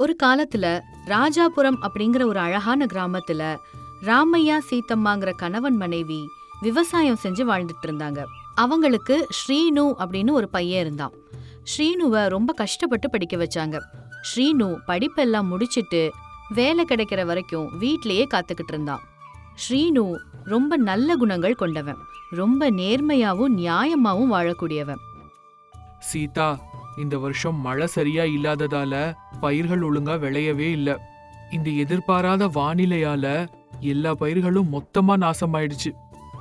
ஒரு காலத்துல ராஜாபுரம் அப்படிங்கிற ஒரு அழகான கிராமத்துல ராமையா சீத்தம்மாங்கிற கணவன் மனைவி விவசாயம் செஞ்சு வாழ்ந்துட்டு இருந்தாங்க. அவங்களுக்கு ஸ்ரீனு அப்படின்னு ஒரு பையன் இருந்தான். ஸ்ரீனுவை ரொம்ப கஷ்டப்பட்டு படிக்க வச்சாங்க. ஸ்ரீனு படிப்பெல்லாம் முடிச்சிட்டு வேலை கிடைக்கிற வரைக்கும் வீட்லயே காத்துக்கிட்டு இருந்தான். ஸ்ரீனு ரொம்ப நல்ல குணங்கள் கொண்டவன். ரொம்ப நேர்மையாவும் நியாயமாவும் வாழக்கூடியவன். சீதா இந்த வருஷம் மழை சரியா இல்லாததால பயிர்கள் ஒழுங்கா விளையவே இல்ல. இந்த எதிர்பாராத வானிலையால எல்லா பயிர்களும் மொத்தமா நாசமாயிடுச்சு.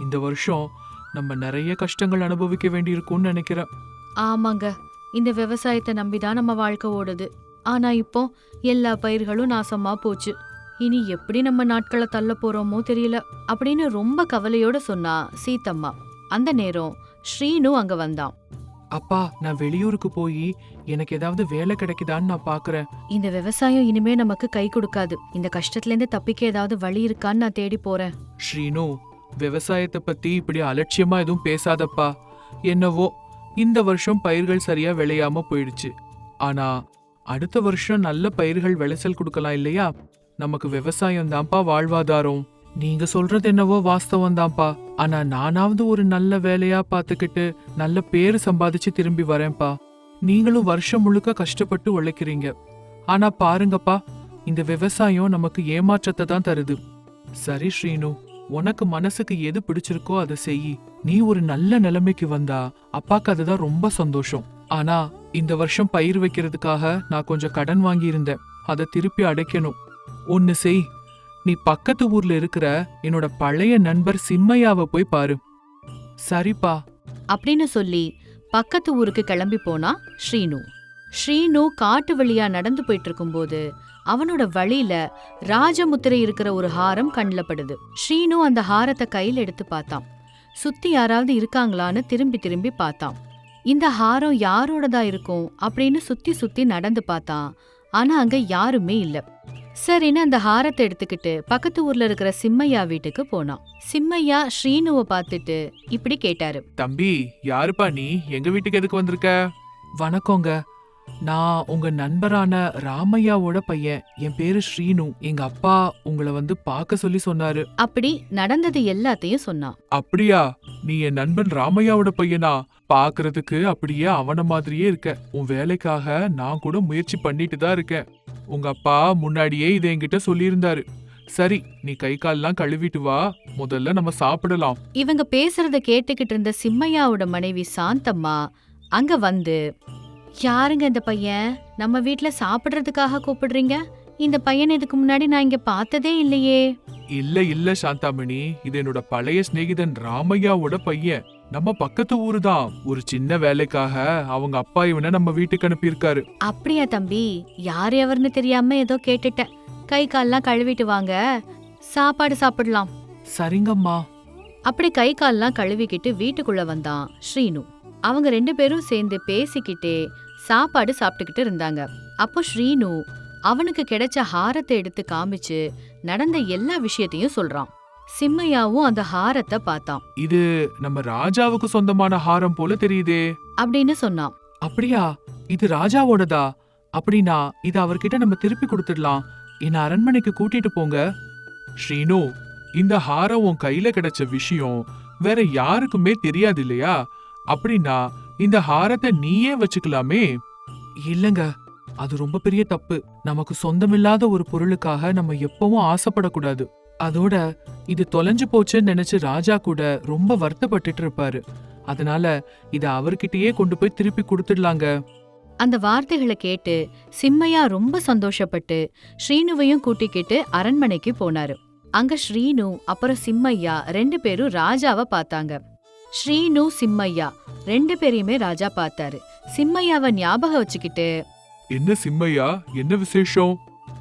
இந்த வருஷம் நம்ம நிறைய கஷ்டங்கள் அனுபவிக்க வேண்டியிருக்கும்னு நினைக்கிறேன். ஆமாங்க. இந்த விவசாயத்தை நம்பிதான் நம்ம வாழ்க்கை ஓடுது. ஆனா இப்போ எல்லா பயிர்களும் நாசமா போச்சு. இனி எப்படி நம்ம நாட்களை தள்ள போறோமோ தெரியல. அப்படின்னு ரொம்ப கவலையோட சொன்னா சீத்தம்மா. அந்த நேரம் ஸ்ரீனு அங்க வந்தான். அப்பா நான் வெளியூருக்கு போய் எனக்கு ஏதாவது வேலை கிடைக்குதான்னு நான் பாக்குறேன். இந்த விவசாயம் இனிமே நமக்கு கை கொடுக்காது. இந்த கஷ்டத்துல இருந்து தப்பிக்க ஏதாவது வழி இருக்கான்னு நான் தேடி போறேன். ஸ்ரீனு விவசாயத்தை பத்தி இப்படி அலட்சியமா எதுவும் பேசாதப்பா. என்னவோ இந்த வருஷம் பயிர்கள் சரியா விளையாம போயிடுச்சு. ஆனா அடுத்த வருஷம் நல்ல பயிர்கள் விளைச்சல் கொடுக்கலாம் இல்லையா? நமக்கு விவசாயம் தான்ப்பா வாழ்வாதாரம். நீங்க சொல்றது என்னவோ வாஸ்தவம் தான்ப்பா ஆனா நானாவது ஒரு நல்ல வேலையா பாத்துக்கிட்டு நல்ல பேரு சம்பாதிச்சு திரும்பி வரேன்ப்பா. நீங்களும் வருஷம் முழுக்க கஷ்டப்பட்டு உழைக்கிறீங்க. ஆனா பாருங்கப்பா இந்த விவசாயம் நமக்கு ஏமாற்றத்தை தான் தருது. சரி ஸ்ரீனு உனக்கு மனசுக்கு எது பிடிச்சிருக்கோ அதை செய். நீ ஒரு நல்ல நிலைமைக்கு வந்தா அப்பாக்கு அதுதான் ரொம்ப சந்தோஷம். ஆனா இந்த வருஷம் பயிர் வைக்கிறதுக்காக நான் கொஞ்சம் கடன் வாங்கியிருந்தேன். அதை திருப்பி அடைக்கணும். ஒன்னு செய். நீ பக்கத்து ஊர்ல இருக்கிற என்னோட பழைய நண்பர் சிம்மையாவை போய் பாரு. சரிப்பா. அப்படின்னு சொல்லி பக்கத்து ஊருக்கு கிளம்பி போனா ஸ்ரீனு. ஸ்ரீனு காட்டு வழியா நடந்து போயிட்டு இருக்கும்போது அவனோட வழியில ராஜமுத்திரை இருக்கிற ஒரு ஹாரம் கண்ணில் படுது. ஸ்ரீனு அந்த ஹாரத்தை கையில எடுத்து பார்த்தான். சுத்தி யாராவது இருக்காங்களான்னு திரும்பி திரும்பி பார்த்தான். இந்த ஹாரம் யாரோடதா இருக்கும் அப்படின்னு சுத்தி சுத்தி நடந்து பார்த்தான். ஆனா அங்க யாருமே இல்ல. சரின்னு அந்த ஹாரத்தை எடுத்துக்கிட்டு பக்கத்து ஊர்ல இருக்கிற சிம்மையா வீட்டுக்கு போனான். சிம்மையா ஸ்ரீனுவை பார்த்துட்டு இப்படி கேட்டாரு. தம்பி யாருப்பா நீ? எங்க வீட்டுக்கு எதுக்கு வந்திருக்க? வணக்கங்க. நான் உங்க நண்பரான ராமையாவோட பையன். என் பேரு ஸ்ரீனு. எங்க அப்பா உங்களை வந்து பார்க்க சொல்லி சொன்னாரு. அப்படி நடந்தது எல்லாத்தையும் சொன்னான். அப்படியா? நீ என் நண்பன் ராமையாவோட பையனா? பாக்குறதுக்கு அப்படியே அவன மாதிரியே இருக்க. உன் வேலைக்காக நான் கூட முயற்சி பண்ணிட்டு தான் இருக்கேன். உங்க அப்பா முன்னாடியே இதை என்கிட்ட சொல்லியிருந்தாரு. சரி நீ கை கால்லாம் கழுவிட்டு வா. முதல்ல நம்ம சாப்பிடலாம். இவங்க பேசுறத கேட்டுக்கிட்டு இருந்த சிம்மையாவோட மனைவி சாந்தம்மா அங்க வந்து யாருங்க இந்த பையன்? நம்ம வீட்ல சாப்பிடுறதுக்காக கூப்பிடுறீங்க? இந்த பையன் இதுக்கு முன்னாடி நான் இங்க பார்த்ததே இல்லையே. இல்ல இல்ல சாந்தாமணி. இது என்னோட பழைய சிநேகிதன் ராமையாவோட பையன். நம்ம பக்கத்து ஊரு தான் ஒரு சின்ன வேலைக்காக அவங்க அப்பா இவனை நம்ம வீட்டுக்கு அனுப்பியிருக்காரு. அப்படியா தம்பி? யார் எவர்னு தெரியாம ஏதோ கேட்டுட்டேன். கை கால்லாம் கழுவிட்டு வாங்க. சாப்பாடு சாப்பிடலாம். சரிங்கம்மா. அப்படி கை கால்லாம் கழுவிக்கிட்டு வீட்டுக்குள்ள வந்தான் ஸ்ரீனு. அவங்க ரெண்டு பேரும் சேர்ந்து பேசிக்கிட்டே சாப்பாடு சாப்பிட்டுக்கிட்டு இருந்தாங்க. அப்போ ஸ்ரீனு அவனுக்கு கிடைச்ச ஹாரத்தை எடுத்து காமிச்சு நடந்த எல்லா விஷயத்தையும் சொல்றான். சிம்மையாவும் அந்த ஹாரத்தை பார்த்தான். இது நம்ம ராஜாவுக்கு சொந்தமான ஹாரம் போல தெரியுதே. அப்படின்னு சொன்னான். அப்படியா? இது ராஜாவோடதா? அப்படின்னா இது அவர்கிட்ட நம்ம திருப்பி கொடுத்துடலாம். என்ன அரண்மனைக்கு கூட்டிட்டு போங்க. ஸ்ரீனு இந்த ஹாரம் உன் கையில கிடைச்ச விஷயம் வேற யாருக்குமே தெரியாது இல்லையா? அப்படின்னா இந்த ஹாரத்தை நீயே வச்சுக்கலாமே. இல்லங்க அது ரொம்ப பெரிய தப்பு. நமக்கு சொந்தமில்லாத ஒரு பொருளுக்காக நம்ம எப்பவும் ஆசைப்படக்கூடாது. அதோட இது தொலைஞ்சு போச்சுன்னு நினைச்சு ராஜா கூட ரொம்ப வருத்தப்பட்டுட்டு இருப்பாரு. அதனால இத அவர்கிட்டயே கொண்டு போய் திருப்பி கொடுத்துடலாங்க. அந்த வார்த்தைகளை கேட்டு சிம்மையா ரொம்ப சந்தோஷப்பட்டு ஸ்ரீனுவையும் கூட்டிக்கிட்டு அரண்மனைக்கு போனாரு. அங்க ஸ்ரீனு அப்புறம் சிம்மையா ரெண்டு பேரும் ராஜாவை பார்த்தாங்க. ஸ்ரீனு சிம்மையா. ரெண்டு பேரையுமே ராஜா பார்த்தாரு. சிம்மையாவை ஞாபகம் வச்சுக்கிட்டு என்ன சிம்மையா? என்ன விசேஷம்?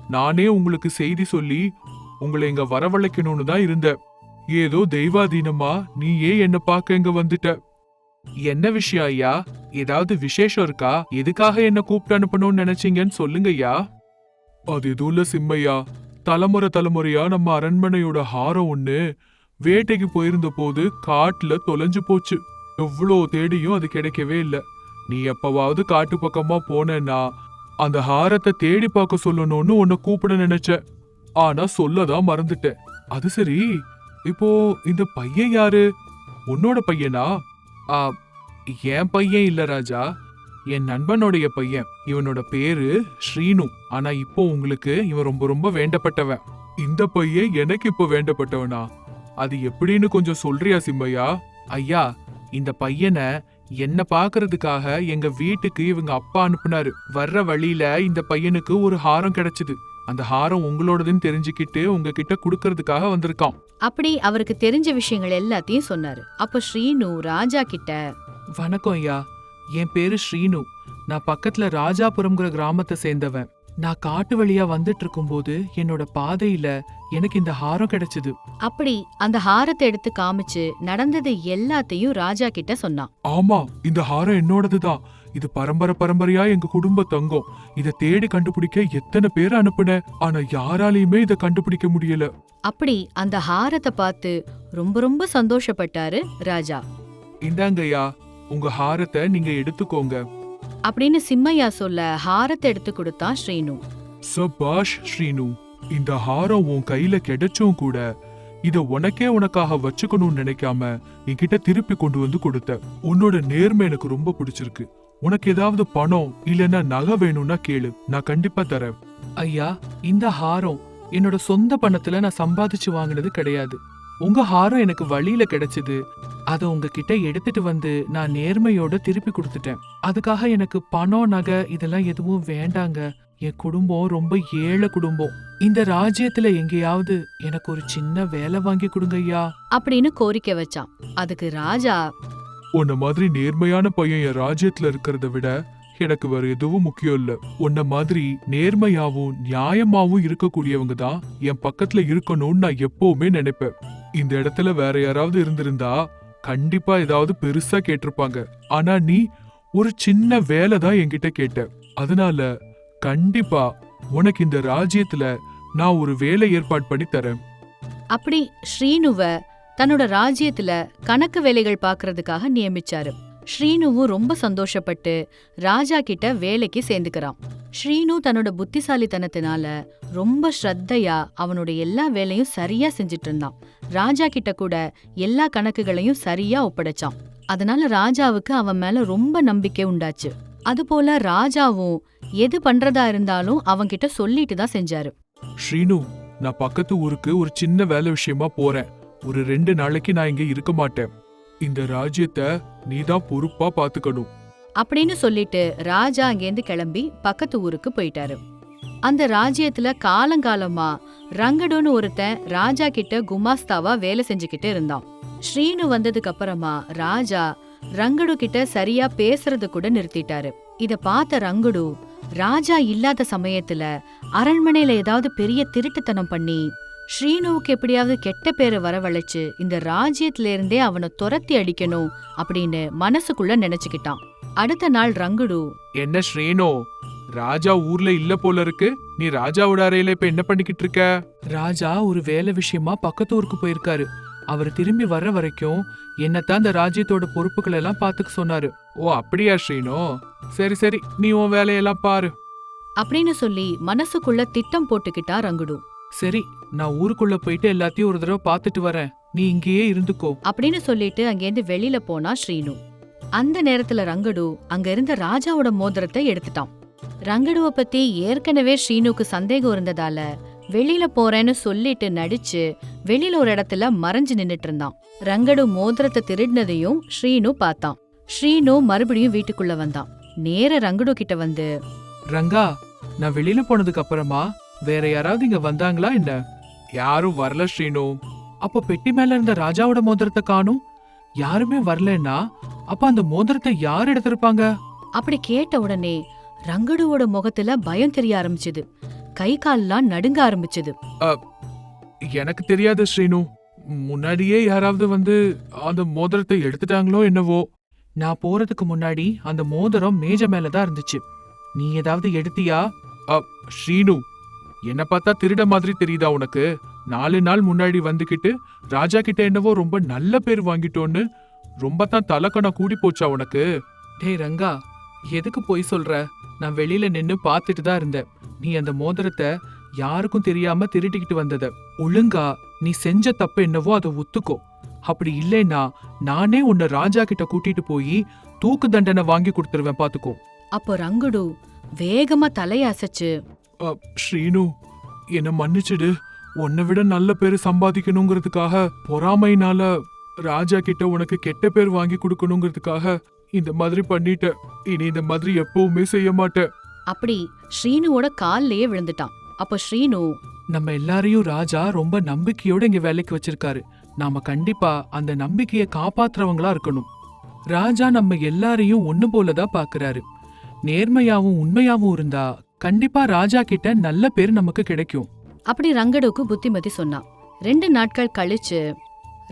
நானே உங்களுக்கு செய்தி சொல்லி உங்களை இங்க வரவழைக்கணும்னு தான் இருந்தேன். ஏதோ தெய்வாதீனமா? நீயே என்ன பார்க்க இங்க வந்துட்ட. என்ன விஷயம் ஐயா? ஏதாவது விசேஷம் இருக்கா? எதுக்காக என்ன கூப்பிட்டு அனுப்பணும்னு நினைச்சீங்கன்னு சொல்லுங்க ஐயா அது எதுவும் இல்ல சிம்மையா. தலைமுறை தலைமுறையா நம்ம அரண்மனையோட ஹாரம் ஒண்ணு வேட்டைக்கு போயிருந்த போது காட்டுல தொலைஞ்சு போச்சு. எவ்வளோ தேடியும் அது கிடைக்கவே இல்லை. நீ எப்பவாவது காட்டு பக்கமா போனேன்னா அந்த ஹாரத்தை தேடி பார்க்க சொல்லணும்னு உன்னை கூப்பிட நினைச்சேன். ஆனா சொல்லதான் மறந்துட்டேன். அது சரி இப்போ இந்த பையன் யாரு? உன்னோட பையனா? ஆ, என் பையன் இல்ல ராஜா. என் நண்பனுடைய பையன். இவனோட பேரு ஸ்ரீனு. ஆனா இப்போ உங்களுக்கு இவன் ரொம்ப ரொம்ப வேண்டப்பட்டவன். இந்த பையன் எனக்கு இப்போ வேண்டப்பட்டவனா? அது எப்படின்னு கொஞ்சம் சொல்றியா சிம்மையா ஐயா இந்த பையனை என்ன பாக்குறதுக்காக எங்க வீட்டுக்கு இவங்க அப்பா அனுப்புனாரு. வர்ற வழியில இந்த பையனுக்கு ஒரு ஹாரம் கிடைச்சது. அந்த ஹாரம் உங்களோடதுன்னு தெரிஞ்சுக்கிட்டு உங்ககிட்ட கொடுக்கறதுக்காக வந்திருக்கான். அப்படி அவருக்கு தெரிஞ்ச விஷயங்கள் எல்லாத்தையும் சொன்னாரு. அப்ப ஸ்ரீனு ராஜா கிட்ட வணக்கம் ஐயா. என் பேரு ஸ்ரீனு. நான் பக்கத்துல ராஜாபுரம்ங்கிற கிராமத்தை சேர்ந்தவன். நான் காட்டு வழியா வந்துட்டு இருக்கும்போது என்னோட பாதையில எனக்கு இந்த ஹாரம் கிடைச்சது. அப்படி அந்த ஹாரத்தை எடுத்து காமிச்சு நடந்தது எல்லாத்தையும் ராஜா கிட்ட சொன்னான். ஆமா இந்த ஹாரம் என்னோடதுதான். இது பரம்பரை பரம்பரையா எங்க குடும்ப தங்கம். இத தேடி கண்டுபிடிக்க எத்தனை பேர் அனுப்புனேன் ஆனா யாராலையுமே இத கண்டுபிடிக்க முடியல. அப்படி அந்த ஹாரத்தை பார்த்து ரொம்ப ரொம்ப சந்தோஷப்பட்டாரு ராஜா. இந்தாங்கய்யா உங்க ஹாரத்தை நீங்க எடுத்துக்கோங்க. அப்படின்னு சிம்மையா சொல்ல ஹாரத்தை எடுத்து கொடுத்தான் ஸ்ரீனு. சபாஷ் ஸ்ரீனு இந்த ஹாரம் உன் கையில கிடைச்சும் கூட இத உனக்கே உனக்காக வச்சுக்கணும்னு நினைக்காம என்கிட்ட திருப்பி கொண்டு வந்து கொடுத்த. உன்னோட நேர்மை எனக்கு ரொம்ப பிடிச்சிருக்கு. உனக்கு ஏதாவது பணம் இல்லைன்னா நகை வேணும்னா கேளு. நான் கண்டிப்பா தரேன். ஐயா இந்த ஹாரம் என்னோட சொந்த பணத்துல நான் சம்பாதிச்சு வாங்கினது கிடையாது. உங்க ஹாரம் எனக்கு வழியில கிடைச்சது. அதை உங்ககிட்ட எடுத்துட்டு வந்து நான் நேர்மையோட திருப்பி கொடுத்துட்டேன். அதுக்காக எனக்கு பணம் நகை இதெல்லாம் எதுவும் வேண்டாங்க. என் குடும்பம் ரொம்ப ஏழை குடும்பம். இந்த ராஜ்யத்துல எங்கேயாவது எனக்கு ஒரு சின்ன வேலை வாங்கி கொடுங்க ஐயா. அப்படின்னு கோரிக்கை வச்சான். அதுக்கு ராஜா உன்ன மாதிரி நேர்மையான பையன் என் ராஜ்யத்துல இருக்கிறத விட எனக்கு வேற எதுவும் முக்கியம் இல்ல. உன்ன மாதிரி நேர்மையாவும் நியாயமாவும் இருக்கக்கூடியவங்க தான் என் பக்கத்துல இருக்கணும்னு நான் எப்பவுமே நினைப்பேன். இந்த இடத்துல வேற யாராவது இருந்திருந்தா கண்டிப்பா ஏதாவது பெருசா கேட்டிருப்பாங்க. ஆனா நீ ஒரு சின்ன வேலை தான் என்கிட்ட கேட்ட. அதனால கண்டிப்பா உனக்கு இந்த ராஜ்யத்துல நான் ஒரு வேலை ஏற்பாடு பண்ணி தரேன். அப்படி ஸ்ரீனுவ தன்னோட ராஜ்யத்துல கணக்கு வேலைகள் பார்க்கறதுக்காக நியமிச்சாரு. ஸ்ரீனுவும் ரொம்ப சந்தோஷப்பட்டு ராஜா கிட்ட வேலைக்கு சேர்ந்துக்கிறான். ஸ்ரீனு தன்னோட புத்திசாலித்தனத்தினால ரொம்ப ஸ்ரத்தையா அவனோட எல்லா வேலையும் சரியா செஞ்சுட்டு இருந்தான் ராஜா கிட்ட கூட எல்லா கணக்குகளையும் சரியா ஒப்படைச்சான். அதனால ராஜாவுக்கு அவன் மேல ரொம்ப நம்பிக்கை உண்டாச்சு. அதுபோல ராஜாவும் எது பண்றதா இருந்தாலும் அவன்கிட்ட சொல்லிட்டு தான் செஞ்சாரு. ஸ்ரீனு நான் பக்கத்து ஊருக்கு ஒரு சின்ன வேலை விஷயமா போறேன். ஒரு ரெண்டு நாளைக்கு நான் இங்க இருக்க மாட்டேன். இந்த ராஜ்யத்தை நீதான் பொறுப்பா பாத்துக்கணும். அப்படின்னு சொல்லிட்டு ராஜா அங்கேருந்து கிளம்பி பக்கத்து ஊருக்கு போயிட்டாரு. அந்த ராஜ்யத்துல காலங்காலமா ரங்கடுன்னு ஒருத்தன் ராஜா கிட்ட குமாஸ்தாவா வேலை செஞ்சுக்கிட்டு இருந்தான். ஸ்ரீனு வந்ததுக்கு அப்புறமா ராஜா ரங்கடு கிட்ட சரியா பேசுறது கூட நிறுத்திட்டாரு. இத பார்த்த ரங்கடு ராஜா இல்லாத சமயத்துல அரண்மனையில ஏதாவது பெரிய திருட்டுத்தனம் பண்ணி ஸ்ரீனுவுக்கு எப்படியாவது கெட்ட பேரை வரவழைச்சு இந்த ராஜ்யத்துல இருந்தே அவனை துரத்தி அடிக்கணும் அப்படின்னு மனசுக்குள்ள நினைச்சுக்கிட்டான். அடுத்த நாள் ரங்குடு என்ன ஸ்ரீனு? ராஜா ஊர்ல இல்ல போல இருக்கு. நீ ராஜாவோட அறையில இப்ப என்ன பண்ணிக்கிட்டு இருக்க? ராஜா ஒரு வேலை விஷயமா பக்கத்து ஊருக்கு போயிருக்காரு. அவர் திரும்பி வர்ற வரைக்கும் என்னத்தான் இந்த ராஜ்யத்தோட பொறுப்புகள் எல்லாம் பாத்துக்க சொன்னாரு. ஓ அப்படியா ஸ்ரீனு? சரி சரி நீ உன் வேலையெல்லாம் பாரு. அப்படின்னு சொல்லி மனசுக்குள்ள திட்டம் போட்டுக்கிட்டா ரங்குடு. சரி நான் ஊருக்குள்ள போயிட்டு எல்லாத்தையும் ஒரு தடவை பாத்துட்டு வரேன். நீ இங்கேயே இருந்துக்கோ. அப்படின்னு சொல்லிட்டு அங்கேருந்து வெளியில போனா ஸ்ரீனு. அந்த நேரத்துல ரங்கடு அங்க இருந்த ராஜாவோட மோதிரத்தை எடுத்துட்டான். ரங்கடுவ பத்தி ஏற்கனவே ஸ்ரீனுக்கு சந்தேகம் இருந்ததால வெளியில போறேன்னு சொல்லிட்டு நடிச்சு வெளியில ஒரு இடத்துல மறைஞ்சு நின்னுட்டு இருந்தான். ரங்கடு மோதிரத்தை திருடினதையும் ஸ்ரீனு பார்த்தான். ஸ்ரீனு மறுபடியும் வீட்டுக்குள்ள வந்தான். நேர ரங்கடு கிட்ட வந்து ரங்கா நான் வெளியில போனதுக்கு அப்புறமா வேற யாராவது இங்க வந்தாங்களா என்ன? யாரும் வரல ஸ்ரீனு. அப்போ பெட்டி மேல இருந்த ராஜாவோட மோதிரத்தை காணும்? யாருமே வரலன்னா அப்ப அந்த மோதிரத்தை யார் எடுத்திருப்பாங்க? அப்படி கேட்ட உடனே ரங்கடுவோட முகத்துல பயம் தெரிய ஆரம்பிச்சது. கை கால்லாம் நடுங்க ஆரம்பிச்சது. எனக்கு தெரியாது ஸ்ரீனு. முன்னாடியே யாராவது வந்து அந்த மோதிரத்தை எடுத்துட்டாங்களோ என்னவோ. நான் போறதுக்கு முன்னாடி அந்த மோதிரம் மேஜ மேலதான் இருந்துச்சு. நீ ஏதாவது எடுத்தியா? ஸ்ரீனு. என்ன பார்த்தா திருட மாதிரி தெரியுதா உனக்கு? நாலு நாள் முன்னாடி வந்துகிட்டு ராஜா கிட்ட என்னவோ ரொம்ப நல்ல பேர் வாங்கிட்டோன்னு ரொம்ப தான் தலக்கணம் கூடி போச்சா உனக்கு? டேய் ரங்கா எதுக்கு போய் சொல்ற? நான் வெளியில நின்னு பார்த்துட்டு தான் இருந்தேன். நீ அந்த மோதிரத்தை யாருக்கும் தெரியாம திருடிக்கிட்டு வந்தத. ஒழுங்கா நீ செஞ்ச தப்பு என்னவோ அதை ஒத்துக்கோ. அப்படி இல்லைன்னா நானே உன்னை ராஜா கிட்ட கூட்டிட்டு போய் தூக்கு தண்டனை வாங்கி கொடுத்துருவேன் பாத்துக்கோ அப்போ ரங்குடு வேகமா தலைய அசைச்சு அ, ஸ்ரீனு என்ன மன்னிச்சிடு. உன்னை விட நல்ல பேர் சம்பாதிக்கணுங்கிறதுக்காக பொறாமைனால ராஜா கிட்ட உனக்கு கெட்ட பேர் வாங்கி கொடுக்கணுங்கிறதுக்காக இந்த மாதிரி பண்ணிட்ட இனி இந்த மாதிரி எப்பவுமே செய்ய மாட்டேன். அப்படி ஸ்ரீனுவோட கால்லயே விழுந்துட்டான். அப்போ ஸ்ரீனு நம்ம எல்லாரையும் ராஜா ரொம்ப நம்பிக்கையோட இங்க வேலைக்கு வச்சிருக்காரு. நாம கண்டிப்பா அந்த நம்பிக்கையை காப்பாத்துறவங்களா இருக்கணும். ராஜா நம்ம எல்லாரையும் ஒண்ணு போலதான் பாக்குறாரு. நேர்மையாவும் உண்மையாவும் இருந்தா கண்டிப்பா ராஜா கிட்ட நல்ல பேர் நமக்கு கிடைக்கும். அப்படி ரங்கடுக்கு புத்திமதி சொன்னான் ரெண்டு நாட்கள் கழிச்சு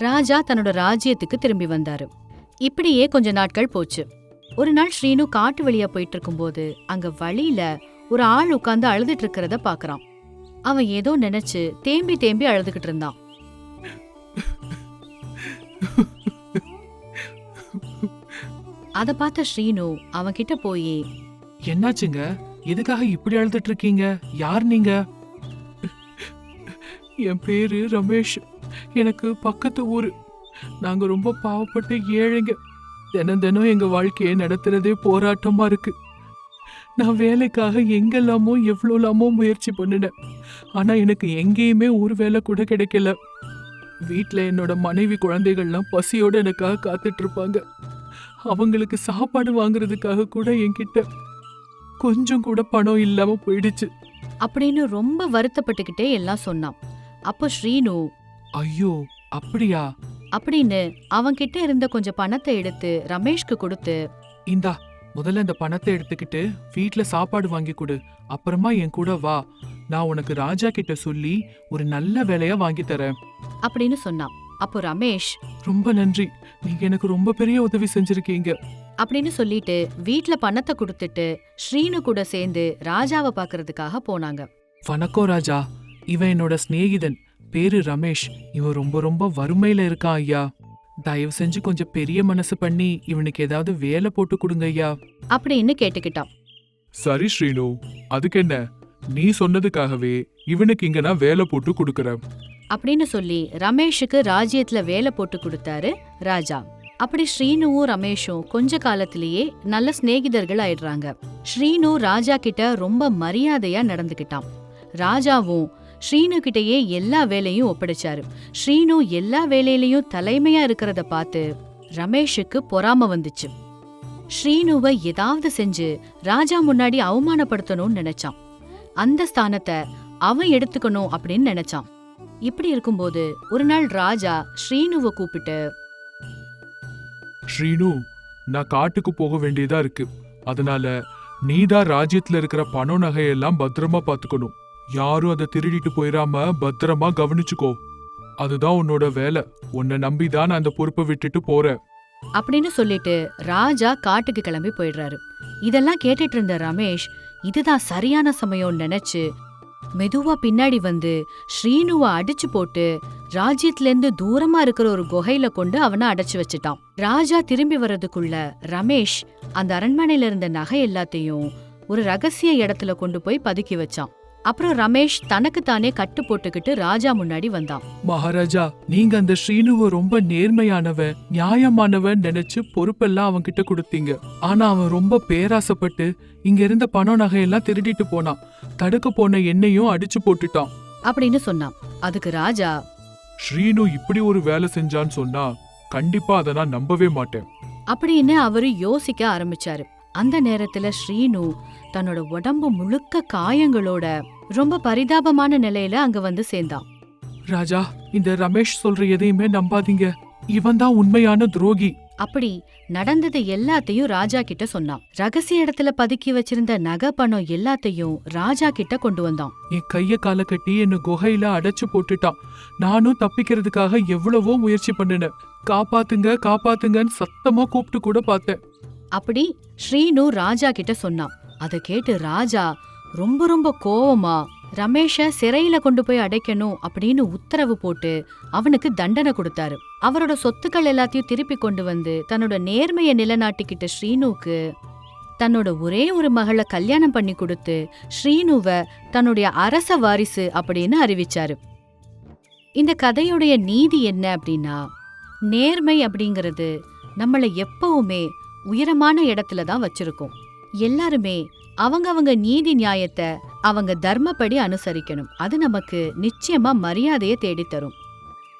ராஜா தன்னோட ராஜ்யத்துக்கு திரும்பி வந்தாரு. இப்படியே கொஞ்ச நாட்கள் போச்சு. ஒரு நாள் ஸ்ரீனு காட்டு வழியா போயிட்டு இருக்கும்போது அங்க வழியில ஒரு ஆள் உட்கார்ந்து அழுதுட்டு இருக்கிறத பாக்குறான். அவன் ஏதோ நினைச்சு தேம்பி தேம்பி அழுதுகிட்டு இருந்தான். அத பார்த்த ஸ்ரீனு அவன் கிட்ட போய் என்னாச்சுங்க? எதுக்காக இப்படி அழுதுட்டு இருக்கீங்க யார் நீங்க? என் பேரு ரமேஷ். எனக்கு பக்கத்து ஊரு. நாங்க ரொம்ப பாவப்பட்ட ஏழைங்க. தினம் தினம் எங்க வாழ்க்கையை நடத்துறதே போராட்டமா இருக்கு. நான் வேலைக்காக எங்கெல்லாமோ எவ்வளோலாமோ முயற்சி பண்ணினேன். ஆனா எனக்கு எங்கேயுமே ஒரு வேலை கூட கிடைக்கல. வீட்டில் என்னோட மனைவி குழந்தைகள்லாம் பசியோடு எனக்காக காத்துட்ருப்பாங்க அவங்களுக்கு சாப்பாடு வாங்குறதுக்காக கூட என்கிட்ட கொஞ்சம் கூட பணம் இல்லாம போயிடுச்சு. அப்படின்னு ரொம்ப வருத்தப்பட்டுக்கிட்டே எல்லாம் சொன்னான். அப்போ ஸ்ரீனு ஐயோ அப்படியா? அப்படின்னு அவன்கிட்ட இருந்த கொஞ்சம் பணத்தை எடுத்து ரமேஷ்க்கு கொடுத்து இந்தா முதல்ல இந்த பணத்தை எடுத்துக்கிட்டு வீட்ல சாப்பாடு வாங்கி கொடு. அப்புறமா என் கூட வா. நான் உனக்கு ராஜா கிட்ட சொல்லி ஒரு நல்ல வேலையா வாங்கி தரேன். அப்படின்னு சொன்னான். அப்போ ரமேஷ் ரொம்ப நன்றி. நீங்க எனக்கு ரொம்ப பெரிய உதவி செஞ்சிருக்கீங்க. அப்படின்னு சொல்லிட்டு வீட்ல பணத்தை கொடுத்துட்டு ஸ்ரீனு கூட சேர்ந்து ராஜாவை பார்க்கறதுக்காக போனாங்க. வணக்கம் ராஜா. இவன் என்னோட சிநேகிதன். பேரு ரமேஷ். இவன் ரொம்ப ரொம்ப வறுமையில இருக்கான் ஐயா. தயவு செஞ்சு கொஞ்சம் பெரிய மனசு பண்ணி இவனுக்கு ஏதாவது வேலை போட்டு கொடுங்க ஐயா. அப்படின்னு கேட்டுக்கிட்டான். சரி ஸ்ரீனு. அதுக்கு என்ன? நீ சொன்னதுக்காகவே இவனுக்கு இங்க நான் வேலை போட்டு கொடுக்கறேன். அப்படின்னு சொல்லி ரமேஷுக்கு ராஜ்யத்துல வேலை போட்டு கொடுத்தாரு ராஜா. அப்படி ஸ்ரீனுவும் ரமேஷும் கொஞ்ச காலத்திலேயே நல்ல சிநேகிதர்கள் ஆயிடுறாங்க. ஸ்ரீனு ராஜா கிட்ட ரொம்ப மரியாதையா நடந்துகிட்டான் ராஜாவும் ஸ்ரீனு கிட்டயே எல்லா வேலையும் ஒப்படைச்சாரு. ஸ்ரீனு எல்லா வேலையிலயும் தலைமையா இருக்கிறத பார்த்து ரமேஷுக்கு பொறாம வந்துச்சு. ஸ்ரீனுவை ஏதாவது செஞ்சு ராஜா முன்னாடி அவமானப்படுத்தணும்னு நினைச்சான். அந்த ஸ்தானத்தை அவன் எடுத்துக்கணும் அப்படின்னு நினைச்சான். இப்படி இருக்கும்போது ஒரு நாள் ராஜா ஸ்ரீனுவை கூப்பிட்டு ஸ்ரீனு நான் காட்டுக்கு போக வேண்டியதா இருக்கு. அதனால நீதான் ராஜ்யத்துல இருக்கிற பணம் நகையெல்லாம் பத்திரமா பாத்துக்கணும். யாரும் அதை திருடிட்டு போயிடாம பத்திரமா கவனிச்சுக்கோ. அதுதான் உன்னோட வேலை. உன்னை நம்பி தான் நான் அந்த பொறுப்பை விட்டுட்டு போறேன். அப்படின்னு சொல்லிட்டு ராஜா காட்டுக்கு கிளம்பி போயிடுறாரு. இதெல்லாம் கேட்டுட்டு இருந்த ரமேஷ் இதுதான் சரியான சமயம் நினைச்சு மெதுவா பின்னாடி வந்து ஸ்ரீனுவை அடிச்சு போட்டு ராஜ்யத்துல இருந்து தூரமா இருக்கிற ஒரு குகையில கொண்டு அவனை அடைச்சு வச்சுட்டான். ராஜா திரும்பி வர்றதுக்குள்ள ரமேஷ் அந்த அரண்மனையில இருந்த நகை எல்லாத்தையும் ஒரு ரகசிய இடத்துல கொண்டு போய் பதுக்கி வச்சான். அப்புறம் ரமேஷ் தனக்கு தானே கட்டு போட்டுக்கிட்டு ராஜா முன்னாடி வந்தான். மகாராஜா நீங்க அந்த ஸ்ரீனுவ ரொம்ப நேர்மையானவன் நியாயமானவன் நினைச்சு பொறுப்பெல்லாம் அவன்கிட்ட கொடுத்தீங்க. ஆனா அவன் ரொம்ப பேராசைப்பட்டு இங்க இருந்த பணம் நகையெல்லாம் திருடிட்டு போனான். தடுக்க போன என்னையும் அடிச்சு போட்டுட்டான். அப்படின்னு சொன்னான். அதுக்கு ராஜா ஸ்ரீனு இப்படி ஒரு வேலை செஞ்சான்னு சொன்னா கண்டிப்பா அதை நான் நம்பவே மாட்டேன். அப்படின்னு அவரு யோசிக்க ஆரம்பிச்சாரு. அந்த நேரத்துல ஸ்ரீனு தன்னோட உடம்பு முழுக்க காயங்களோட ரொம்ப பரிதாபமான நிலையில அங்க வந்து சேர்ந்தான். ராஜா இந்த ரமேஷ் சொல்ற எதையுமே நம்பாதீங்க. இவன் தான் உண்மையான துரோகி. அப்படி நடந்தது எல்லாத்தையும் ராஜா கிட்ட சொன்னான். ரகசிய இடத்துல பதுக்கி வச்சிருந்த நகை பணம் எல்லாத்தையும் ராஜா கிட்ட கொண்டு வந்தான். என் கைய கால கட்டி என்ன குகையில அடைச்சு போட்டுட்டான். நானும் தப்பிக்கிறதுக்காக எவ்வளவோ முயற்சி பண்ணினேன். காப்பாத்துங்க காப்பாத்துங்கன்னு சத்தமா கூப்பிட்டு கூட பார்த்தேன். அப்படி ஸ்ரீனு ராஜா கிட்ட சொன்னான். அதை கேட்டு ராஜா ரொம்ப ரொம்ப கோவமா ரமேஷ சிறையில கொண்டு போய் அடைக்கணும் அப்படின்னு உத்தரவு போட்டு அவனுக்கு தண்டனை கொடுத்தாரு. அவரோட சொத்துக்கள் எல்லாத்தையும் திருப்பி கொண்டு வந்து தன்னோட நேர்மையை நிலநாட்டிக்கிட்ட ஸ்ரீனுக்கு தன்னோட ஒரே ஒரு மகளை கல்யாணம் பண்ணி கொடுத்து ஸ்ரீனுவை தன்னுடைய அரச வாரிசு அப்படின்னு அறிவிச்சாரு. இந்த கதையுடைய நீதி என்ன அப்படின்னா நேர்மை அப்படிங்கிறது நம்மளை எப்பவுமே உயரமான இடத்துல தான் வச்சிருக்கோம். எல்லாருமே அவங்கவங்க நீதி நியாயத்தை அவங்க தர்மப்படி அனுசரிக்கணும். அது நமக்கு நிச்சயமா மரியாதையை தேடித்தரும்.